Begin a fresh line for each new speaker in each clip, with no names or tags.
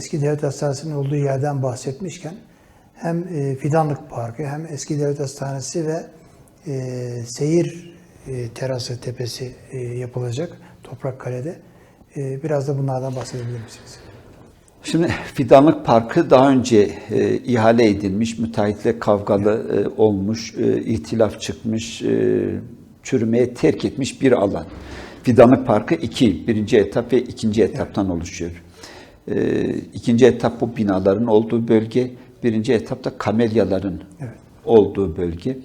eski devlet hastanesinin olduğu yerden bahsetmişken hem e, Fidanlık Parkı hem eski devlet hastanesi ve e, seyir e, terası tepesi yapılacak Toprakkale'de. E, biraz da bunlardan bahsedebilir misiniz?
Şimdi Fidanlık Parkı daha önce e, ihale edilmiş, müteahhitle kavgalı e, olmuş, e, ihtilaf çıkmış, e, çürümeye terk etmiş bir alan. Fidanlık Parkı iki, birinci etap ve ikinci etaptan oluşuyor. E, ikinci etap bu binaların olduğu bölge, birinci etapta kamelyaların
Evet.
olduğu bölge.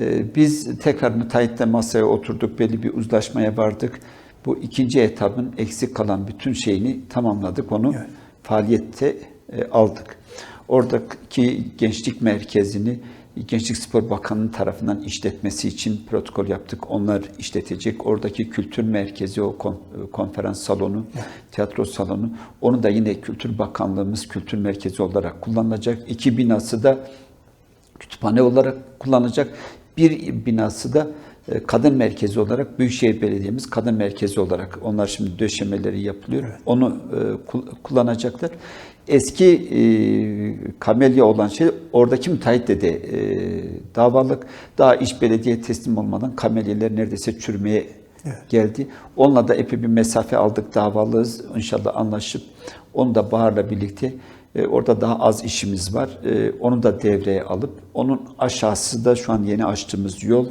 E, biz tekrar müteahhitle masaya oturduk, belli bir uzlaşmaya vardık. Bu ikinci etapın eksik kalan bütün şeyini tamamladık, onu
Evet.
faaliyette e, aldık. Oradaki gençlik merkezini Gençlik Spor Bakanlığı tarafından işletmesi için protokol yaptık. Onlar işletecek. Oradaki kültür merkezi, o kon- konferans salonu, tiyatro salonu, onu da yine Kültür Bakanlığımız kültür merkezi olarak kullanılacak. İki binası da kütüphane olarak kullanılacak. Bir binası da e, kadın merkezi olarak Büyükşehir Belediye'miz kadın merkezi olarak onlar şimdi döşemeleri yapılıyor. Onu e, kul- kullanacaklar. Eski e, kamelya olan şey oradaki müteahhitle de e, davalık. Daha iş belediye teslim olmadan kamelyeler neredeyse çürümeye geldi. Onunla da epey bir mesafe aldık davalıyız. İnşallah anlaşıp onu da Bahar'la birlikte e, Orada daha az işimiz var. E, Onu da devreye alıp onun aşağısı da şu an yeni açtığımız yol.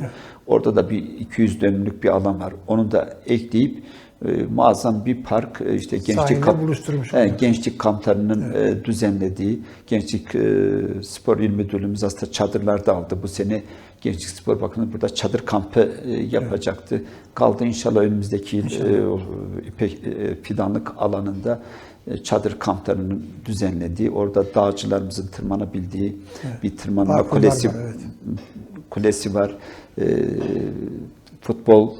Orada da bir 200 dönümlük bir alan var. Onu da ekleyip e, muazzam bir park e, işte gençlik kamp- Evet,
oluyor.
gençlik kamplarının e, düzenlediği gençlik e, spor il müdürlüğümüz aslında çadırlar da aldı bu sene. Gençlik Spor Bakanı burada çadır kampı e, yapacaktı. Kaldı inşallah önümüzdeki yıl e, İpek e, fidanlık alanında e, çadır kamplarının düzenlediği, orada dağcılarımızın tırmanabildiği bir tırmanma
Parkurlar
kulesi
var, evet.
kulesi var. E, futbol,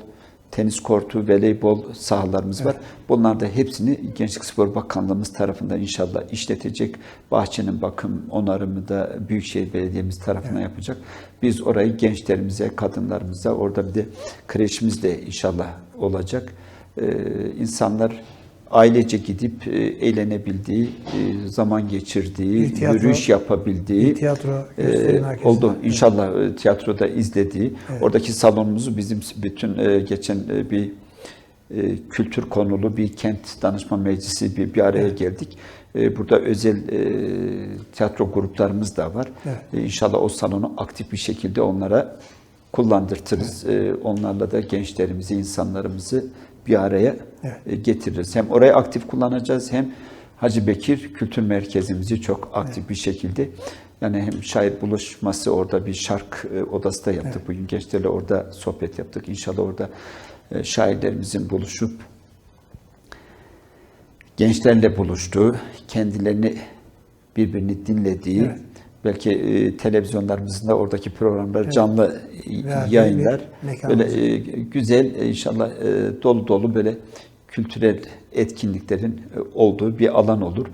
tenis kortu, voleybol sahalarımız var. Bunlar da hepsini Gençlik Spor Bakanlığımız tarafından inşallah işletecek. Bahçenin bakım onarımı da Büyükşehir Belediye'miz tarafından yapacak. Biz orayı gençlerimize, kadınlarımıza, orada bir de kreşimiz de inşallah olacak. Ee, insanlar ailece gidip e, eğlenebildiği, e, zaman geçirdiği,
Bir tiyatro-
yürüyüş yapabildiği
tiyatro
e, oldu. İnşallah e, tiyatroda izlediği. Oradaki salonumuzu bizim bütün e, geçen e, bir e, kültür konulu bir kent danışma meclisi bir, bir araya geldik. E, burada özel e, tiyatro gruplarımız da var.
Evet.
E, İnşallah o salonu aktif bir şekilde onlara kullandırtırız. E, onlarla da gençlerimizi, insanlarımızı bir araya
Evet.
e, getiririz. Hem orayı aktif kullanacağız hem Hacı Bekir Kültür Merkezimizi çok aktif bir şekilde yani hem şair buluşması orada bir şark e, odası da yaptık. Bugün gençlerle orada sohbet yaptık. İnşallah orada e, şairlerimizin buluşup gençlerle buluştuğu, kendilerini birbirini dinlediği,
Evet.
Belki e, televizyonlarımızın da oradaki programları canlı
Verdiği
yayınlar. Böyle e, güzel e, inşallah e, dolu dolu böyle kültürel etkinliklerin e, olduğu bir alan olur.